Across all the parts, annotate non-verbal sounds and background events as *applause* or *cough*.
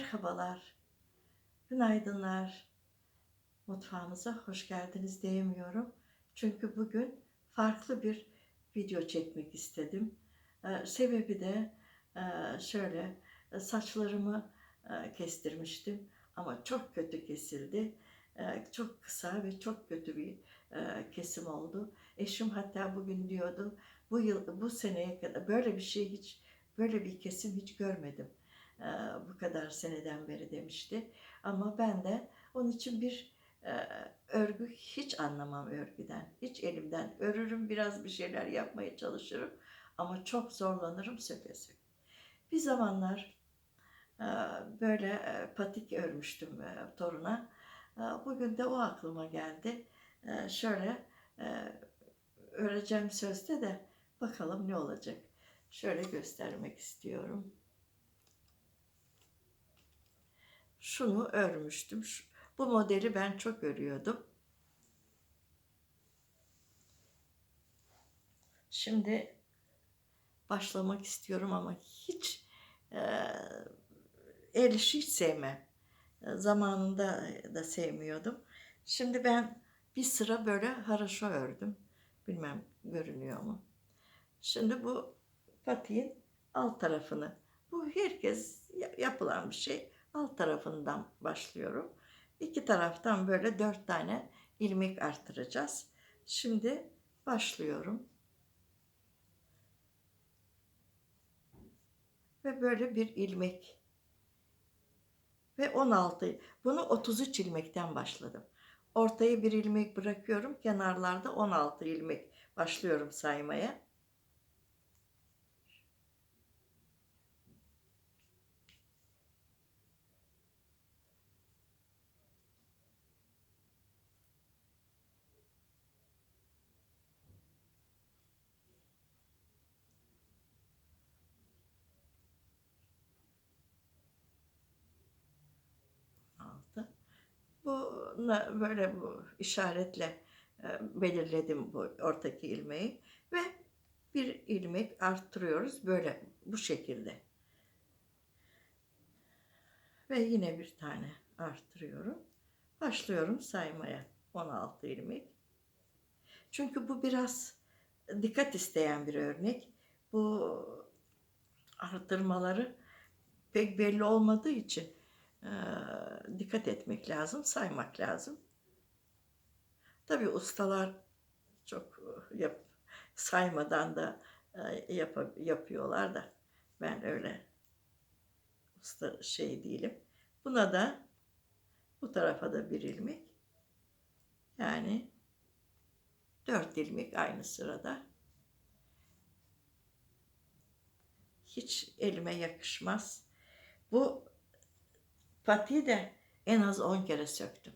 Merhabalar, günaydınlar. Mutfağımıza hoş geldiniz diyemiyorum. Çünkü bugün farklı bir video çekmek istedim. Ee, sebebi de e, şöyle, e, saçlarımı e, kestirmiştim ama çok kötü kesildi. E, çok kısa ve çok kötü bir e, kesim oldu. Eşim hatta bugün diyordu, bu yıl, bu seneye kadar böyle bir şey hiç, böyle bir kesim hiç görmedim kadar seneden beri demişti. Ama ben de onun için bir e, örgü hiç anlamam örgüden. Hiç elimden örürüm biraz bir şeyler yapmaya çalışırım ama çok zorlanırım söke söke. Bir zamanlar e, böyle e, patik örmüştüm e, toruna. E, Bugün de o aklıma geldi. E, Şöyle e, öreceğim sözde de bakalım ne olacak. Şöyle göstermek istiyorum. Şunu örmüştüm. Şu- Bu modeli ben çok örüyordum. Şimdi başlamak istiyorum ama hiç e, el işi hiç sevmem. Zamanında da sevmiyordum. Şimdi ben bir sıra böyle haraşo ördüm. Bilmem görünüyor mu? Şimdi bu patiğin alt tarafını. Bu herkes ya- yapılan bir şey alt tarafından başlıyorum. İki taraftan böyle dört tane ilmek arttıracağız. Şimdi başlıyorum. Ve böyle bir ilmek. Ve 16. Bunu 33 ilmekten başladım. Ortaya bir ilmek bırakıyorum. Kenarlarda 16 ilmek başlıyorum saymaya. Altı. Bunu böyle bu işaretle e, belirledim bu ortaki ilmeği ve bir ilmek arttırıyoruz böyle bu şekilde. Ve yine bir tane arttırıyorum. Başlıyorum saymaya. 16 ilmek. Çünkü bu biraz dikkat isteyen bir örnek. Bu arttırmaları pek belli olmadığı için dikkat etmek lazım, saymak lazım. Tabii ustalar çok yap, saymadan da e, yap, yapıyorlar da ben öyle usta şey değilim. Buna da bu tarafa da bir ilmek. Yani dört ilmek aynı sırada. Hiç elime yakışmaz. Bu patiği de en az 10 kere söktüm.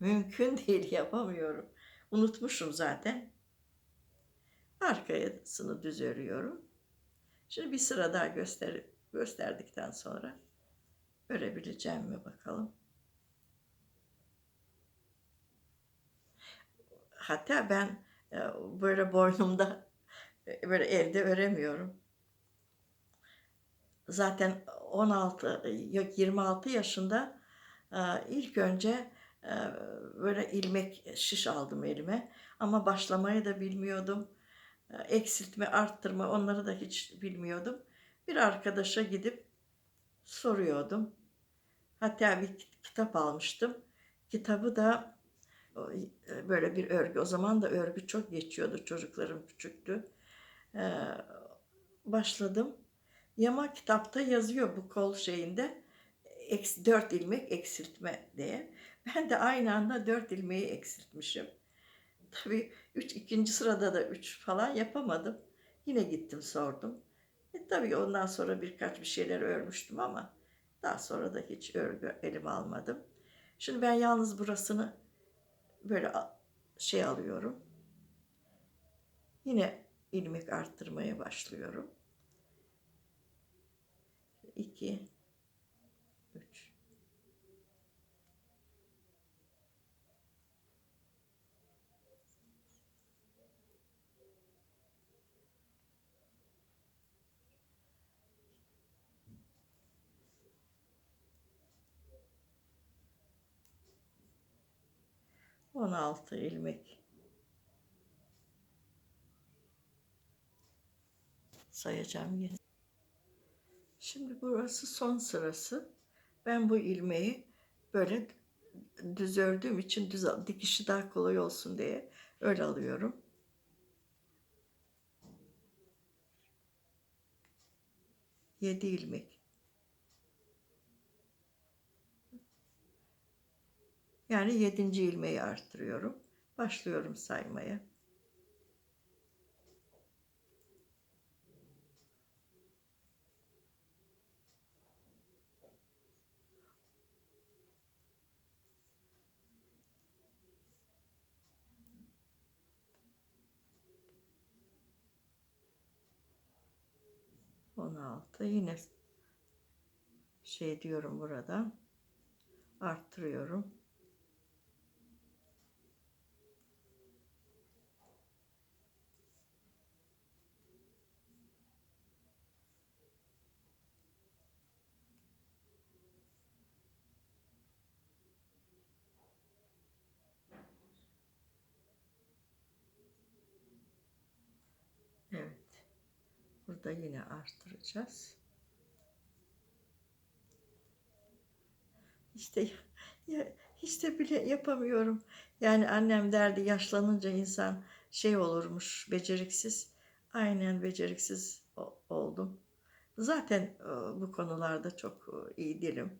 Mümkün *laughs* değil yapamıyorum. Unutmuşum zaten. Arkasını düz örüyorum. Şimdi bir sıra daha göster gösterdikten sonra örebileceğim mi bakalım. Hatta ben e, böyle boynumda e, böyle evde öremiyorum. Zaten 16 yok 26 yaşında e, ilk önce e, böyle ilmek şiş aldım elime ama başlamayı da bilmiyordum. E, Eksiltme, arttırma onları da hiç bilmiyordum. Bir arkadaşa gidip soruyordum. Hatta bir kit- kitap almıştım. Kitabı da böyle bir örgü. O zaman da örgü çok geçiyordu. Çocuklarım küçüktü. Başladım. Yama kitapta yazıyor bu kol şeyinde. Eks, dört ilmek eksiltme diye. Ben de aynı anda dört ilmeği eksiltmişim. Tabii üç, ikinci sırada da üç falan yapamadım. Yine gittim sordum. E, tabii ondan sonra birkaç bir şeyler örmüştüm ama daha sonra da hiç örgü elime almadım. Şimdi ben yalnız burasını böyle şey alıyorum. Yine ilmek arttırmaya başlıyorum. 2 3 16 ilmek sayacağım yine. Şimdi burası son sırası. Ben bu ilmeği böyle düz ördüğüm için düz dikişi daha kolay olsun diye öyle alıyorum. Yedi ilmek. Yani yedinci ilmeği arttırıyorum. Başlıyorum saymaya. On altı yine şey diyorum burada arttırıyorum. Evet. Burada yine arttıracağız. İşte ya, hiç de bile yapamıyorum. Yani annem derdi yaşlanınca insan şey olurmuş, beceriksiz. Aynen beceriksiz oldum. Zaten e, bu konularda çok e, iyi değilim.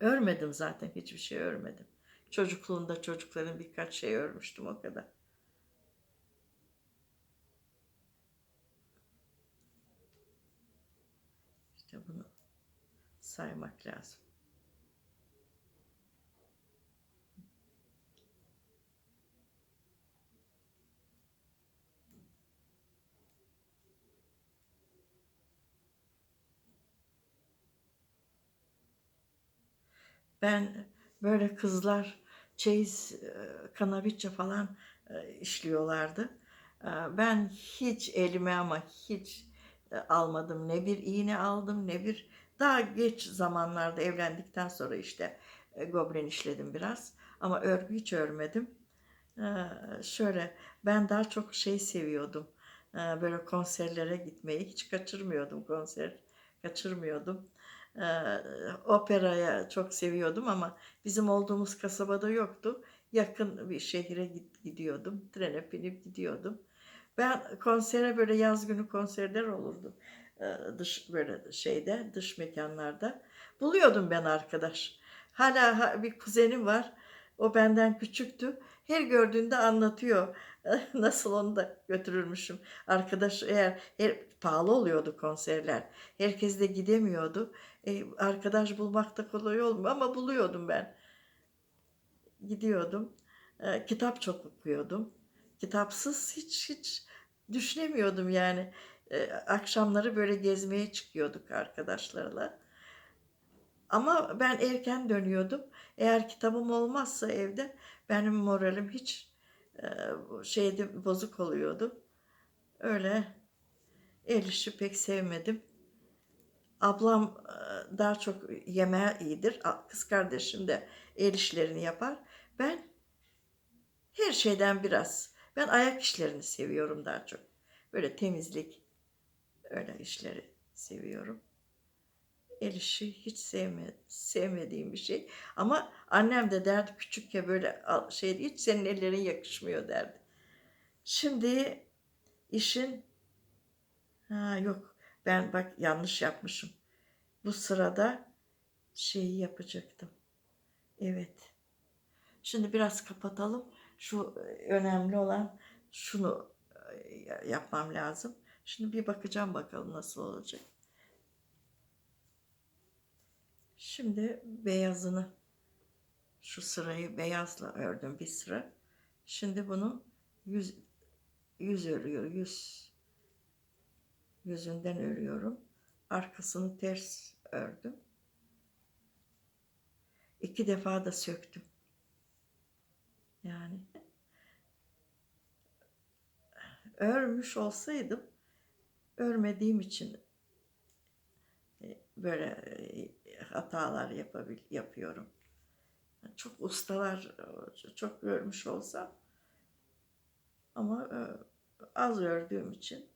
Örmedim zaten, hiçbir şey örmedim. Çocukluğunda çocukların birkaç şey örmüştüm o kadar. İşte bunu saymak lazım. Ben böyle kızlar çeyiz, e, kanaviçe falan e, işliyorlardı. E, Ben hiç elime ama hiç almadım. Ne bir iğne aldım ne bir daha geç zamanlarda evlendikten sonra işte e, goblen işledim biraz. Ama örgü hiç örmedim. Ee, şöyle ben daha çok şey seviyordum. Ee, böyle konserlere gitmeyi hiç kaçırmıyordum konser. Kaçırmıyordum. Ee, operaya çok seviyordum ama bizim olduğumuz kasabada yoktu. Yakın bir şehire gidiyordum. Trene binip gidiyordum. Ben konsere böyle yaz günü konserler olurdu. Ee, dış böyle şeyde dış mekanlarda. Buluyordum ben arkadaş. Hala ha- bir kuzenim var. O benden küçüktü. Her gördüğünde anlatıyor. *laughs* Nasıl onu da götürürmüşüm. Arkadaş eğer her, pahalı oluyordu konserler. Herkes de gidemiyordu. E, arkadaş bulmak da kolay olmuyor ama buluyordum ben. Gidiyordum. E, kitap çok okuyordum. Kitapsız hiç hiç düşünemiyordum yani. E, akşamları böyle gezmeye çıkıyorduk arkadaşlarla. Ama ben erken dönüyordum. Eğer kitabım olmazsa evde benim moralim hiç e, şeyde bozuk oluyordu. Öyle el işi pek sevmedim. Ablam e, daha çok yemeğe iyidir. Kız kardeşim de el işlerini yapar. Ben her şeyden biraz. Ben ayak işlerini seviyorum daha çok. Böyle temizlik, öyle işleri seviyorum. El işi hiç sevme, sevmediğim bir şey. Ama annem de derdi küçükken böyle şey hiç senin ellerin yakışmıyor derdi. Şimdi işin ha yok ben bak yanlış yapmışım. Bu sırada şeyi yapacaktım. Evet. Şimdi biraz kapatalım. Şu e, önemli olan şunu e, yapmam lazım. Şimdi bir bakacağım bakalım nasıl olacak. Şimdi beyazını şu sırayı beyazla ördüm bir sıra. Şimdi bunu yüz yüz örüyor. Yüz yüzünden örüyorum. Arkasını ters ördüm. İki defa da söktüm. Yani örmüş olsaydım örmediğim için e, böyle e, hatalar yapabil yapıyorum. Çok ustalar e, çok görmüş olsam ama az gördüğüm için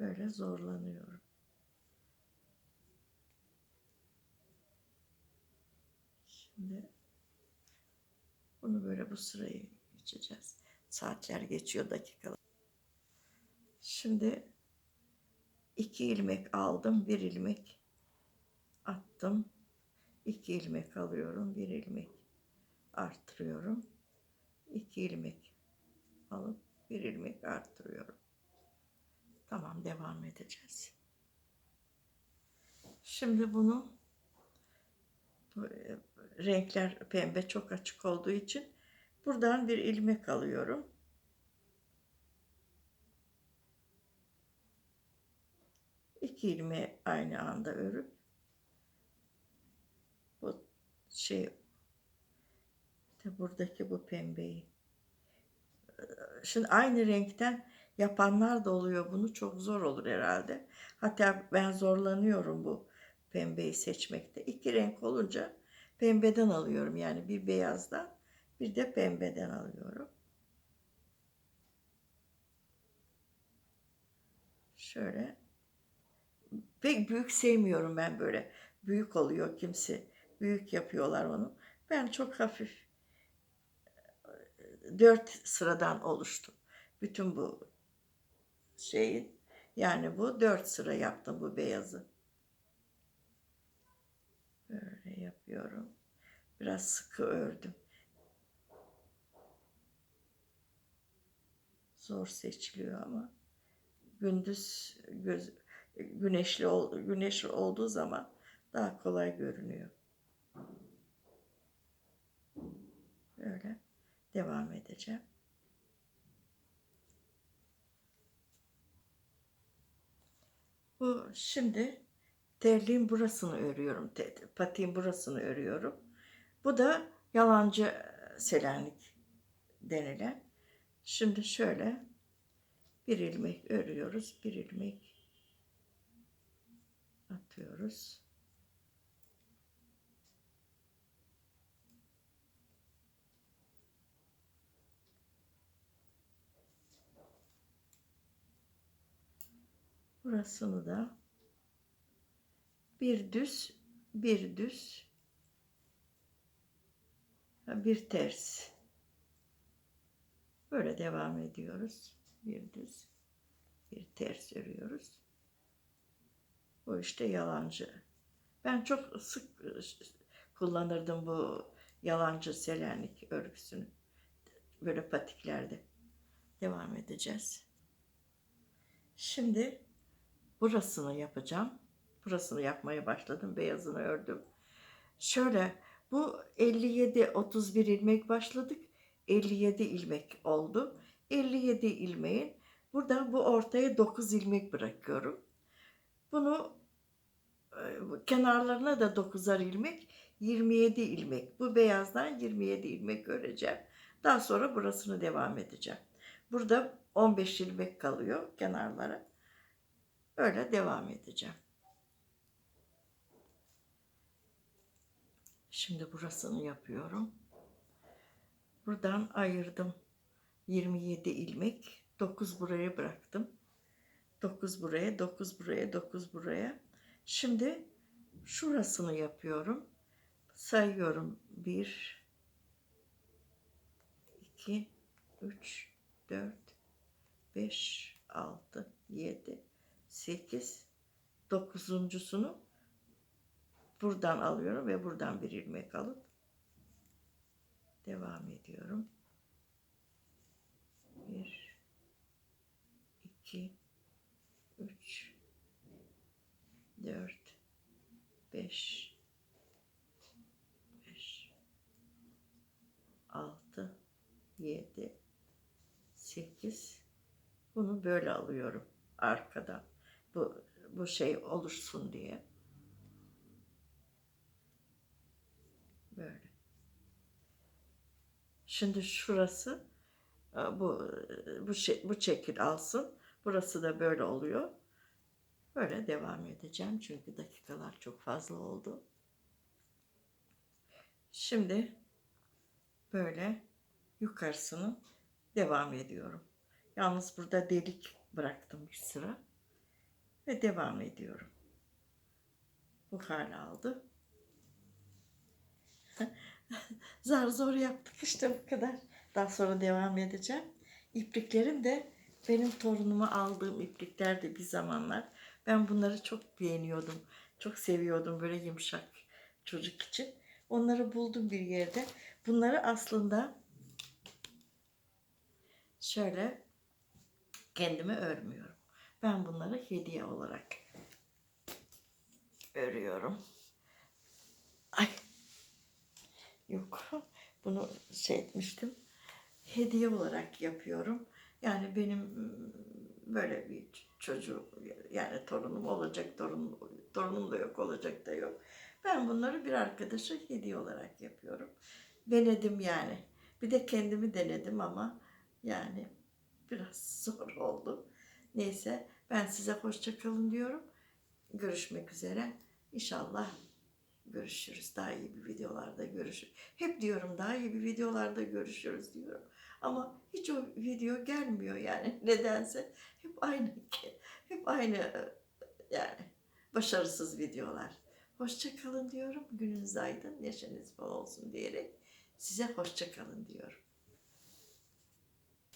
böyle zorlanıyorum. Şimdi bunu böyle bu sırayı geçeceğiz. Saatler geçiyor dakikalar. Şimdi iki ilmek aldım, bir ilmek attım. iki ilmek alıyorum, bir ilmek arttırıyorum. iki ilmek alıp bir ilmek arttırıyorum. Tamam devam edeceğiz. Şimdi bunu bu, e, renkler pembe çok açık olduğu için buradan bir ilmek alıyorum. İki ilmeği aynı anda örüp bu şey işte buradaki bu pembeyi şimdi aynı renkten yapanlar da oluyor bunu çok zor olur herhalde. Hatta ben zorlanıyorum bu pembeyi seçmekte. İki renk olunca pembeden alıyorum yani bir beyazdan bir de pembeden alıyorum. Şöyle pek büyük sevmiyorum ben böyle. Büyük oluyor kimse. Büyük yapıyorlar onu. Ben çok hafif dört sıradan oluştu. Bütün bu şeyin yani bu dört sıra yaptım bu beyazı. Böyle yapıyorum. Biraz sıkı ördüm. Zor seçiliyor ama gündüz göz, güneşli ol, güneşli olduğu zaman daha kolay görünüyor. Böyle devam edeceğim. Bu şimdi terliğin burasını örüyorum. Patiğin burasını örüyorum. Bu da yalancı Selanik denilen. Şimdi şöyle bir ilmek örüyoruz. Bir ilmek atıyoruz. Burasını da bir düz, bir düz, bir ters. Böyle devam ediyoruz. Bir düz, bir ters örüyoruz. Bu işte yalancı. Ben çok sık kullanırdım bu yalancı selanik örgüsünü. Böyle patiklerde. Devam edeceğiz. Şimdi burasını yapacağım. Burasını yapmaya başladım. Beyazını ördüm. Şöyle bu 57 31 ilmek başladık. 57 ilmek oldu. 57 ilmeğin burada bu ortaya 9 ilmek bırakıyorum. Bunu e, kenarlarına da 9'ar ilmek 27 ilmek. Bu beyazdan 27 ilmek öreceğim. Daha sonra burasını devam edeceğim. Burada 15 ilmek kalıyor kenarlara. Öyle devam edeceğim. Şimdi burasını yapıyorum. Buradan ayırdım 27 ilmek. 9 buraya bıraktım. 9 buraya, 9 buraya, 9 buraya. Şimdi şurasını yapıyorum. Sayıyorum. 1 2 3 4 5 6 7 8 dokuzuncusunu buradan alıyorum ve buradan bir ilmek alıp devam ediyorum. 1 2 3 4 5 5 6 7 8 bunu böyle alıyorum arkadan. Bu bu şey oluşsun diye. Böyle. Şimdi şurası e, bu bu şey bu şekil alsın. Burası da böyle oluyor böyle devam edeceğim çünkü dakikalar çok fazla oldu Şimdi böyle yukarısını devam ediyorum. Yalnız burada delik bıraktım bir sıra ve devam ediyorum. Bu hal aldı. *laughs* Zar zor yaptık işte bu kadar. Daha sonra devam edeceğim. İpliklerim de benim torunuma aldığım iplikler de bir zamanlar. Ben bunları çok beğeniyordum. Çok seviyordum böyle yumuşak çocuk için. Onları buldum bir yerde. Bunları aslında şöyle kendime örmüyorum. Ben bunları hediye olarak örüyorum. Ay. Yok. Bunu şey etmiştim. Hediye olarak yapıyorum. Yani benim böyle bir çocuğum yani torunum olacak torunum, torunum da yok olacak da yok. Ben bunları bir arkadaşa hediye olarak yapıyorum. Denedim yani. Bir de kendimi denedim ama yani biraz *laughs* zor oldu. Neyse ben size hoşça kalın diyorum. Görüşmek üzere. İnşallah görüşürüz. Daha iyi bir videolarda görüşürüz. Hep diyorum daha iyi bir videolarda görüşürüz diyorum. Ama hiç o video gelmiyor yani *laughs* nedense. Hep aynı hep aynı e, yani başarısız videolar. Hoşça kalın diyorum. Gününüz aydın, neşeniz bol olsun diyerek size hoşça kalın diyorum.